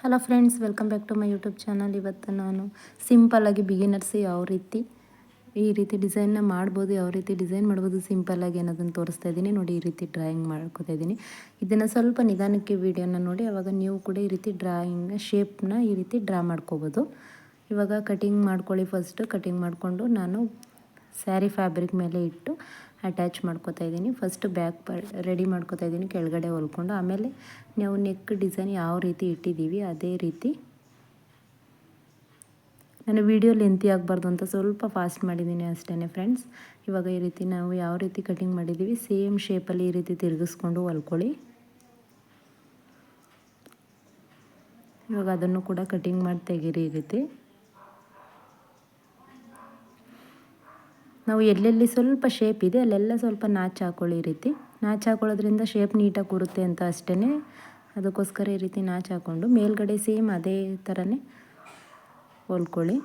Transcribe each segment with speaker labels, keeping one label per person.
Speaker 1: Hello friends welcome back to my YouTube channel ಇವತ್ತು ನಾನು ಸಿಂಪಲ್ಲಾಗಿ ಬಿಗಿನರ್ಸ್ ಯಾವ ರೀತಿ, ಈ ರೀತಿ ಡಿಸೈನ್ನ ಮಾಡ್ಬೋದು, ಯಾವ ರೀತಿ ಡಿಸೈನ್ ಮಾಡ್ಬೋದು ಸಿಂಪಲ್ಲಾಗಿ ಅನ್ನೋದನ್ನು ತೋರಿಸ್ತಾ ಇದ್ದೀನಿ. ನೋಡಿ, ಈ ರೀತಿ ಡ್ರಾಯಿಂಗ್ ಮಾಡ್ಕೋತಾ ಇದ್ದೀನಿ. ಇದನ್ನು ಸ್ವಲ್ಪ ನಿಧಾನಕ್ಕೆ ವೀಡಿಯೋನ ನೋಡಿ ಆವಾಗ ನೀವು ಕೂಡ ಈ ರೀತಿ ಡ್ರಾಯಿಂಗ್ ಶೇಪ್ನ ಈ ರೀತಿ ಡ್ರಾ ಮಾಡ್ಕೋಬೋದು. ಇವಾಗ ಕಟಿಂಗ್ ಮಾಡ್ಕೊಳ್ಳಿ ಫಸ್ಟು ಕಟಿಂಗ್ ಮಾಡಿಕೊಂಡು ನಾನು ಸ್ಯಾರಿ ಫ್ಯಾಬ್ರಿಕ್ ಮೇಲೆ ಇಟ್ಟು ಅಟ್ಯಾಚ್ ಮಾಡ್ಕೋತಾ ಇದ್ದೀನಿ. ಫಸ್ಟ್ ಬ್ಯಾಕ್ ರೆಡಿ ಮಾಡ್ಕೋತಾ ಇದ್ದೀನಿ, ಕೆಳಗಡೆ ಹೊಲ್ಕೊಂಡು. ಆಮೇಲೆ ನಾವು ನೆಕ್ ಡಿಸೈನ್ ಯಾವ ರೀತಿ ಇಟ್ಟಿದ್ದೀವಿ, ಅದೇ ರೀತಿ. ನಾನು ವೀಡಿಯೋ ಲೆಂತಿ ಆಗಬಾರ್ದು ಅಂತ ಸ್ವಲ್ಪ ಫಾಸ್ಟ್ ಮಾಡಿದ್ದೀನಿ ಅಷ್ಟೇ ಫ್ರೆಂಡ್ಸ್ ಇವಾಗ ಈ ರೀತಿ ನಾವು ಯಾವ ರೀತಿ ಕಟಿಂಗ್ ಮಾಡಿದ್ದೀವಿ ಸೇಮ್ ಶೇಪಲ್ಲಿ ಈ ರೀತಿ ತಿರುಗಿಸ್ಕೊಂಡು ಹೊಲ್ಕೊಳ್ಳಿ. ಇವಾಗ ಅದನ್ನು ಕೂಡ ಕಟಿಂಗ್ ಮಾಡಿ ತೆಗೀರಿ ಈ ರೀತಿ. ನಾವು ಎಲ್ಲೆಲ್ಲಿ ಸ್ವಲ್ಪ ಶೇಪ್ ಇದೆ, ಅಲ್ಲೆಲ್ಲ ಸ್ವಲ್ಪ ನಾಚು ಹಾಕೊಳ್ಳಿ ಈ ರೀತಿ. ನಾಚು ಹಾಕೊಳ್ಳೋದ್ರಿಂದ ಶೇಪ್ ನೀಟಾಗಿ ಕೂರುತ್ತೆ ಅಂತ ಅಷ್ಟೇ ಅದಕ್ಕೋಸ್ಕರ ಈ ರೀತಿ ನಾಚು ಹಾಕ್ಕೊಂಡು ಮೇಲ್ಗಡೆ ಸೇಮ್ ಅದೇ ಥರನೇ ಹೊಲ್ಕೊಳ್ಳಿ.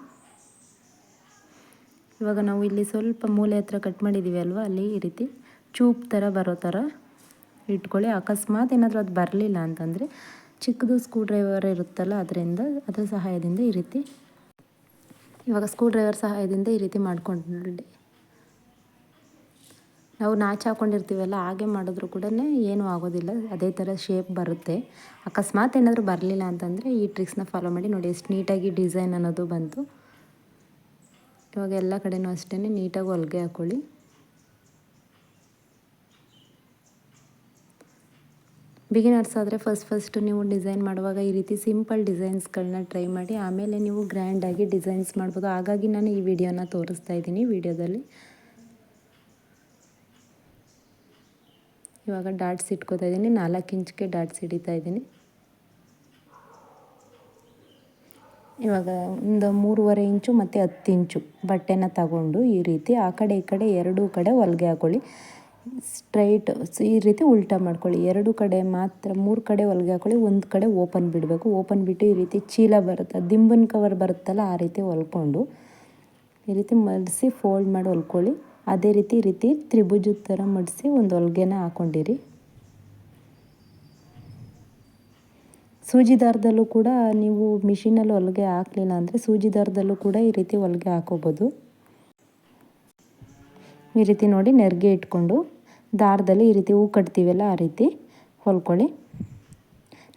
Speaker 1: ಇವಾಗ ನಾವು ಇಲ್ಲಿ ಸ್ವಲ್ಪ ಮೂಲೆ ಹತ್ರ ಕಟ್ ಮಾಡಿದ್ದೀವಿ ಅಲ್ವಾ, ಅಲ್ಲಿ ಈ ರೀತಿ ಚೂಪ್ ಥರ ಬರೋ ಥರ ಇಟ್ಕೊಳ್ಳಿ. ಅಕಸ್ಮಾತ್ ಏನಾದರೂ ಅದು ಬರಲಿಲ್ಲ ಅಂತಂದರೆ ಚಿಕ್ಕದು ಸ್ಕ್ರೂ ಡ್ರೈವರ್ ಇರುತ್ತಲ್ಲ ಅದರಿಂದ, ಅದರ ಸಹಾಯದಿಂದ ಈ ರೀತಿ ಇವಾಗ ಸ್ಕ್ರೂ ಡ್ರೈವರ್ ಸಹಾಯದಿಂದ ಈ ರೀತಿ ಮಾಡ್ಕೊಂಡು ನಾವು ನಾಚಿ ಹಾಕ್ಕೊಂಡಿರ್ತೀವಲ್ಲ ಹಾಗೆ ಮಾಡಿದ್ರು ಕೂಡ ಏನೂ ಆಗೋದಿಲ್ಲ. ಅದೇ ಥರ ಶೇಪ್ ಬರುತ್ತೆ. ಅಕಸ್ಮಾತ್ ಏನಾದರೂ ಬರಲಿಲ್ಲ ಅಂತಂದರೆ ಈ ಟ್ರಿಕ್ಸ್ನ ಫಾಲೋ ಮಾಡಿ ನೋಡಿ ಎಷ್ಟು ನೀಟಾಗಿ ಡಿಸೈನ್ ಅನ್ನೋದು ಬಂತು. ಇವಾಗ ಎಲ್ಲ ಕಡೆನೂ ಅಷ್ಟೇ ನೀಟಾಗಿ ಹೊಲಿಗೆ ಹಾಕ್ಕೊಳ್ಳಿ ಬಿಗಿನರ್ಸ್ ಆದರೆ ಫಸ್ಟ್ ಫಸ್ಟು ನೀವು ಡಿಸೈನ್ ಮಾಡುವಾಗ ಈ ರೀತಿ ಸಿಂಪಲ್ ಡಿಸೈನ್ಸ್ಗಳನ್ನ ಟ್ರೈ ಮಾಡಿ, ಆಮೇಲೆ ನೀವು ಗ್ರ್ಯಾಂಡಾಗಿ ಡಿಸೈನ್ಸ್ ಮಾಡ್ಬೋದು. ಹಾಗಾಗಿ ನಾನು ಈ ವಿಡಿಯೋನ ತೋರಿಸ್ತಾ ಇದ್ದೀನಿ. ವಿಡಿಯೋದಲ್ಲಿ ಇವಾಗ ಡಾಟ್ಸ್ ಇಟ್ಕೋತಾ ಇದ್ದೀನಿ. ನಾಲ್ಕು ಇಂಚ್ಗೆ ಡಾಟ್ಸ್ ಹಿಡಿತಾ ಇದ್ದೀನಿ. ಇವಾಗ ಒಂದು ಮೂರುವರೆ ಇಂಚು ಮತ್ತು ಹತ್ತು ಇಂಚು ಬಟ್ಟೆನ ತಗೊಂಡು ಈ ರೀತಿ ಆ ಕಡೆ ಈ ಕಡೆ ಎರಡೂ ಕಡೆ ಹೊಲಿಗೆ ಹಾಕೊಳ್ಳಿ. ಸ್ಟ್ರೈಟ್ ಈ ರೀತಿ ಉಲ್ಟಾ ಮಾಡ್ಕೊಳ್ಳಿ. ಎರಡು ಕಡೆ ಮಾತ್ರ ಮೂರು ಕಡೆ ಹೊಲಿಗೆ ಹಾಕೊಳ್ಳಿ. ಒಂದು ಕಡೆ ಓಪನ್ ಬಿಡಬೇಕು. ಓಪನ್ ಬಿಟ್ಟು ಈ ರೀತಿ ಚೀಲ ಬರುತ್ತೆ. ದಿಂಬನ್ ಕವರ್ ಬರುತ್ತಲ್ಲ ಆ ರೀತಿ ಹೊಲ್ಕೊಂಡು ಈ ರೀತಿ ಮಡಿಸಿ ಫೋಲ್ಡ್ ಮಾಡಿ ಹೊಲ್ಕೊಳ್ಳಿ. ಅದೇ ರೀತಿ ರೀತಿ ತ್ರಿಭುಜದ ಥರ ಮಡಿಸಿ ಒಂದು ಹೊಲ್ಗೆನ ಹಾಕೊಂಡಿರಿ. ಸೂಜಿ ದಾರದಲ್ಲೂ ಕೂಡ ನೀವು ಮಿಷಿನಲ್ಲಿ ಹೊಲಿಗೆ ಹಾಕಲಿಲ್ಲ ಅಂದರೆ ಸೂಜಿ ದಾರದಲ್ಲೂ ಕೂಡ ಈ ರೀತಿ ಹೊಲಿಗೆ ಹಾಕೋಬೋದು. ಈ ರೀತಿ ನೋಡಿ ನೆರಿಗೆ ಇಟ್ಕೊಂಡು ದಾರದಲ್ಲಿ ಈ ರೀತಿ ಹೂ ಕಟ್ತೀವಲ್ಲ ಆ ರೀತಿ ಹೊಲ್ಕೊಳ್ಳಿ.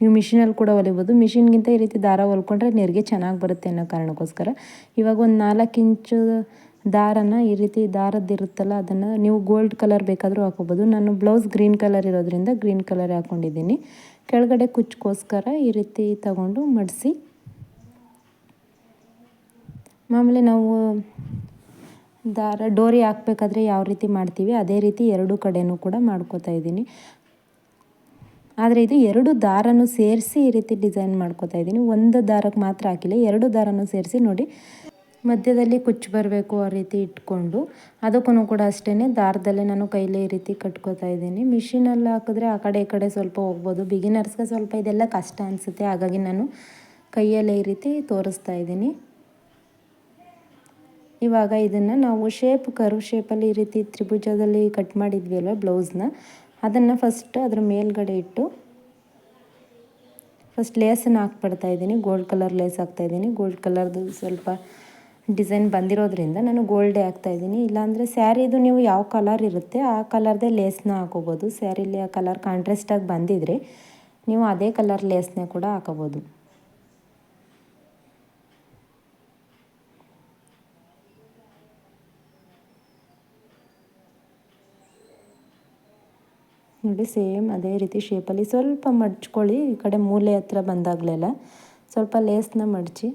Speaker 1: ನೀವು ಮಿಷಿನಲ್ಲಿ ಕೂಡ ಹೊಲಿಬೋದು. ಮಿಷಿನ್ಗಿಂತ ಈ ರೀತಿ ದಾರ ಹೊಲ್ಕೊಂಡ್ರೆ ನೆರಿಗೆ ಚೆನ್ನಾಗಿ ಬರುತ್ತೆ ಅನ್ನೋ ಕಾರಣಕ್ಕೋಸ್ಕರ. ಇವಾಗ ಒಂದು ನಾಲ್ಕು ಇಂಚು ದಾರನ ಈ ರೀತಿ ದಾರದ್ದಿರುತ್ತಲ್ಲ ಅದನ್ನು ನೀವು ಗೋಲ್ಡ್ ಕಲರ್ ಬೇಕಾದರೂ ಹಾಕೋಬೋದು. ನಾನು ಬ್ಲೌಸ್ ಗ್ರೀನ್ ಕಲರ್ ಇರೋದ್ರಿಂದ ಗ್ರೀನ್ ಕಲರ್ ಹಾಕ್ಕೊಂಡಿದ್ದೀನಿ ಕೆಳಗಡೆ ಕುಚ್ಚಗೋಸ್ಕರ ಈ ರೀತಿ ತಗೊಂಡು ಮಡಿಸಿ. ಮಾಮೂಲಿ ನಾವು ದಾರ, ಡೋರಿ ಹಾಕ್ಬೇಕಾದ್ರೆ ಯಾವ ರೀತಿ ಮಾಡ್ತೀವಿ, ಅದೇ ರೀತಿ ಎರಡು ಕಡೆನೂ ಕೂಡ ಮಾಡ್ಕೋತಾ ಇದ್ದೀನಿ. ಆದರೆ ಇದು ಎರಡು ದಾರನೂ ಸೇರಿಸಿ ಈ ರೀತಿ ಡಿಸೈನ್ ಮಾಡ್ಕೋತಾ ಇದ್ದೀನಿ. ಒಂದು ದಾರಕ್ಕೆ ಮಾತ್ರ ಹಾಕಿಲ್ಲ, ಎರಡು ದಾರನೂ ಸೇರಿಸಿ ನೋಡಿ. ಮಧ್ಯದಲ್ಲಿ ಕುಚ್ಚು ಬರಬೇಕು ಆ ರೀತಿ ಇಟ್ಕೊಂಡು ಅದಕ್ಕೂ ಕೂಡ ಅಷ್ಟೇ ದಾರದಲ್ಲೇ ನಾನು ಕೈಲೇ ಈ ರೀತಿ ಕಟ್ಕೋತಾ ಇದ್ದೀನಿ. ಮಿಷಿನಲ್ಲಿ ಹಾಕಿದ್ರೆ ಆ ಕಡೆ ಈ ಕಡೆ ಸ್ವಲ್ಪ ಹೋಗ್ಬೋದು. ಬಿಗಿನರ್ಸ್ಗೆ ಸ್ವಲ್ಪ ಇದೆಲ್ಲ ಕಷ್ಟ ಅನಿಸುತ್ತೆ. ಹಾಗಾಗಿ ನಾನು ಕೈಯಲ್ಲೇ ಈ ರೀತಿ ತೋರಿಸ್ತಾ ಇದ್ದೀನಿ. ಇವಾಗ ಇದನ್ನು ನಾವು ಶೇಪ್ ಕರು ಶೇಪಲ್ಲಿ ಈ ರೀತಿ ತ್ರಿಭುಜದಲ್ಲಿ ಕಟ್ ಮಾಡಿದ್ವಿ ಅಲ್ವ ಬ್ಲೌಸ್ನ ಅದನ್ನು ಫಸ್ಟ್ ಅದರ ಮೇಲ್ಗಡೆ ಇಟ್ಟು ಫಸ್ಟ್ ಲೇಸನ್ನು ಹಾಕ್ಬಿಡ್ತಾ ಇದ್ದೀನಿ. ಗೋಲ್ಡ್ ಕಲರ್ ಲೇಸ್ ಹಾಕ್ತಾಯಿದ್ದೀನಿ ಗೋಲ್ಡ್ ಕಲರ್ದು ಸ್ವಲ್ಪ ಡಿಸೈನ್ ಬಂದಿರೋದ್ರಿಂದ ನಾನು ಗೋಲ್ಡೇ ಹಾಕ್ತಾಯಿದ್ದೀನಿ ಇಲ್ಲಾಂದರೆ ಸ್ಯಾರಿದು ನೀವು ಯಾವ ಕಲರ್ ಇರುತ್ತೆ ಆ ಕಲರ್ದೇ ಲೇಸ್ನ ಹಾಕೋಬೋದು. ಸ್ಯಾರಿಲಿ ಆ ಕಲರ್ ಕಾಂಟ್ರೆಸ್ಟಾಗಿ ಬಂದಿದ್ರೆ ನೀವು ಅದೇ ಕಲರ್ ಲೇಸ್ನ ಕೂಡ ಹಾಕೋಬೋದು. ನೋಡಿ ಸೇಮ್ ಅದೇ ರೀತಿ ಶೇಪಲ್ಲಿ ಸ್ವಲ್ಪ ಮಡ್ಚ್ಕೊಳ್ಳಿ. ಈ ಕಡೆ ಮೂಲೆ ಹತ್ರ ಬಂದಾಗಲೆಲ್ಲ ಸ್ವಲ್ಪ ಲೇಸ್ನ ಮಡಚಿ.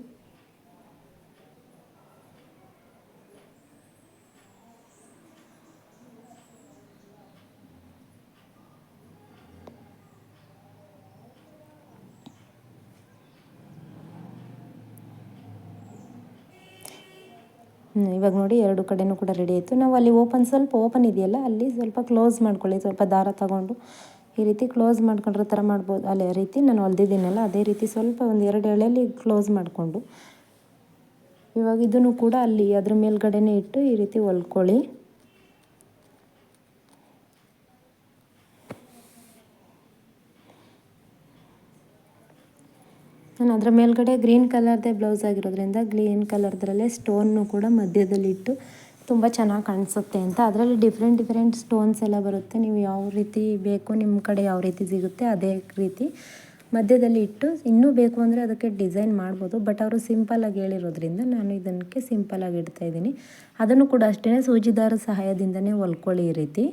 Speaker 1: ಇವಾಗ ನೋಡಿ ಎರಡು ಕಡೆನೂ ಕೂಡ ರೆಡಿ ಆಯಿತು. ನಾವು ಅಲ್ಲಿ ಓಪನ್ ಸ್ವಲ್ಪ ಓಪನ್ ಇದೆಯಲ್ಲ, ಅಲ್ಲಿ ಸ್ವಲ್ಪ ಕ್ಲೋಸ್ ಮಾಡ್ಕೊಳ್ಳಿ, ಸ್ವಲ್ಪ ದಾರ ತಗೊಂಡು. ಈ ರೀತಿ ಕ್ಲೋಸ್ ಮಾಡ್ಕೊಂಡ್ರೆ ಥರ ಮಾಡ್ಬೋದು. ಅಲ್ಲೇ ರೀತಿ ನಾನು ಹೊಲ್ದಿದ್ದೀನಲ್ಲ, ಅದೇ ರೀತಿ ಸ್ವಲ್ಪ ಒಂದು ಎರಡು ಎಳೆಯಲ್ಲಿ ಕ್ಲೋಸ್ ಮಾಡಿಕೊಂಡು. ಇವಾಗ ಇದನ್ನು ಕೂಡ ಅಲ್ಲಿ ಅದ್ರ ಮೇಲ್ಗಡೆನೇ ಇಟ್ಟು ಈ ರೀತಿ ಹೊಲ್ಕೊಳ್ಳಿ. ನಾನು ಅದರ ಮೇಲ್ಗಡೆ ಗ್ರೀನ್ ಕಲರ್ದೇ ಬ್ಲೌಸ್ ಆಗಿರೋದ್ರಿಂದ ಗ್ರೀನ್ ಕಲರ್ದ್ರಲ್ಲೇ ಸ್ಟೋನ್ನು ಕೂಡ ಮಧ್ಯದಲ್ಲಿಟ್ಟು ತುಂಬ ಚೆನ್ನಾಗಿ ಕಾಣಿಸುತ್ತೆ ಅಂತ. ಅದರಲ್ಲಿ ಡಿಫ್ರೆಂಟ್ ಡಿಫ್ರೆಂಟ್ ಸ್ಟೋನ್ಸ್ ಎಲ್ಲ ಬರುತ್ತೆ. ನೀವು ಯಾವ ರೀತಿ ಬೇಕು ನಿಮ್ಮ ಕಡೆ ಯಾವ ರೀತಿ ಸಿಗುತ್ತೆ ಅದೇ ರೀತಿ ಮಧ್ಯದಲ್ಲಿ ಇಟ್ಟು ಇನ್ನೂ ಬೇಕು ಅಂದರೆ ಅದಕ್ಕೆ ಡಿಸೈನ್ ಮಾಡ್ಬೋದು. ಬಟ್ ಅವರು ಸಿಂಪಲಾಗಿ ಹೇಳಿರೋದ್ರಿಂದ ನಾನು ಇದಕ್ಕೆ ಸಿಂಪಲಾಗಿ ಇಡ್ತಾಯಿದ್ದೀನಿ ಅದನ್ನು ಕೂಡ ಅಷ್ಟೇ ಸೂಜಿದಾರ ಸಹಾಯದಿಂದನೇ ಹೊಲ್ಕೊಳ್ಳಿ ಈ ರೀತಿ.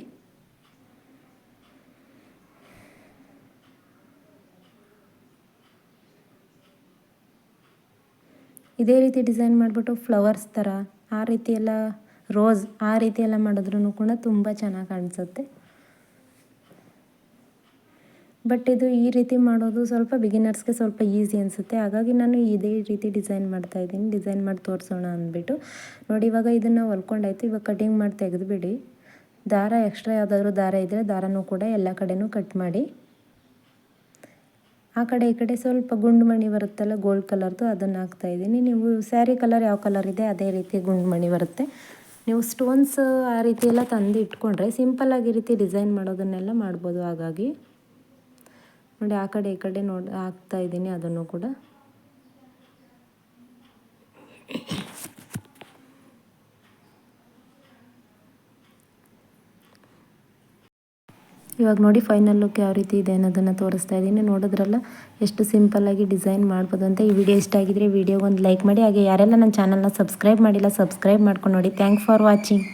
Speaker 1: ಇದೇ ರೀತಿ ಡಿಸೈನ್ ಮಾಡಿಬಿಟ್ಟು ಫ್ಲವರ್ಸ್ ಥರ, ಆ ರೀತಿ ಎಲ್ಲ ರೋಸ್, ಆ ರೀತಿ ಎಲ್ಲ ಮಾಡಿದ್ರೂ ಕೂಡ ತುಂಬ ಚೆನ್ನಾಗಿ ಕಾಣಿಸುತ್ತೆ. ಬಟ್ ಇದು ಈ ರೀತಿ ಮಾಡೋದು ಸ್ವಲ್ಪ ಬಿಗಿನರ್ಸ್ಗೆ ಸ್ವಲ್ಪ ಈಸಿ ಅನಿಸುತ್ತೆ. ಹಾಗಾಗಿ ನಾನು ಇದೇ ರೀತಿ ಡಿಸೈನ್ ಮಾಡ್ತಾ ಇದ್ದೀನಿ. ಡಿಸೈನ್ ಮಾಡಿ ತೋರಿಸೋಣ ಅಂದ್ಬಿಟ್ಟು. ನೋಡಿ, ಇವಾಗ ಇದನ್ನು ಹೊಲ್ಕೊಂಡಾಯ್ತು. ಇವಾಗ ಕಟಿಂಗ್ ಮಾಡಿ ತೆಗೆದುಬಿಡಿ. ದಾರ ಎಕ್ಸ್ಟ್ರಾ ಯಾವುದಾದ್ರೂ ದಾರ ಇದ್ದರೆ ದಾರನೂ ಕೂಡ ಎಲ್ಲ ಕಡೆನೂ ಕಟ್ ಮಾಡಿ. ಆ ಕಡೆ ಈ ಕಡೆ ಸ್ವಲ್ಪ ಗುಂಡು ಮಣಿ ಬರುತ್ತಲ್ಲ ಗೋಲ್ಡ್ ಕಲರ್ದು ಅದನ್ನು ಹಾಕ್ತಾಯಿದ್ದೀನಿ ನೀವು ಸ್ಯಾರಿ ಕಲರ್ ಯಾವ ಕಲರ್ ಇದೆ ಅದೇ ರೀತಿ ಗುಂಡು ಮಣಿ ಬರುತ್ತೆ. ನೀವು ಸ್ಟೋನ್ಸ್ ಆ ರೀತಿ ಎಲ್ಲ ತಂದು ಇಟ್ಕೊಂಡ್ರೆ ಸಿಂಪಲ್ಲಾಗಿ ರೀತಿ ಡಿಸೈನ್ ಮಾಡೋದನ್ನೆಲ್ಲ ಮಾಡ್ಬೋದು ಹಾಗಾಗಿ. ನೋಡಿ, ಆ ಕಡೆ ಈ ಕಡೆ ನೋಡಿ, ಹಾಕ್ತಾ ಇದ್ದೀನಿ ಅದನ್ನು ಕೂಡ. ಇವಾಗ ನೋಡಿ ಫೈನಲ್ ಲುಕ್ ಯಾವ ರೀತಿ ಇದೆ ಅನ್ನೋದನ್ನು ತೋರಿಸ್ತಾ ಇದ್ದೀನಿ. ನೋಡಿದ್ರಲ್ಲ ಎಷ್ಟು ಸಿಂಪಲ್ಲಾಗಿ ಡಿಸೈನ್ ಮಾಡ್ಬೋದು ಅಂತ. ಈ ವಿಡಿಯೋ ಇಷ್ಟ ಆಗಿದ್ರೆ ವಿಡಿಯೋಗೆ ಒಂದು ಲೈಕ್ ಮಾಡಿ. ಹಾಗೆ ಯಾರೆಲ್ಲ ನನ್ನ ಚಾನಲ್ನ ಸಬ್ಸ್ಕ್ರೈಬ್ ಮಾಡಿಲ್ಲ ಸಬ್ಸ್ಕ್ರೈಬ್ ಮಾಡ್ಕೊಂಡು ನೋಡಿ. Thank for watching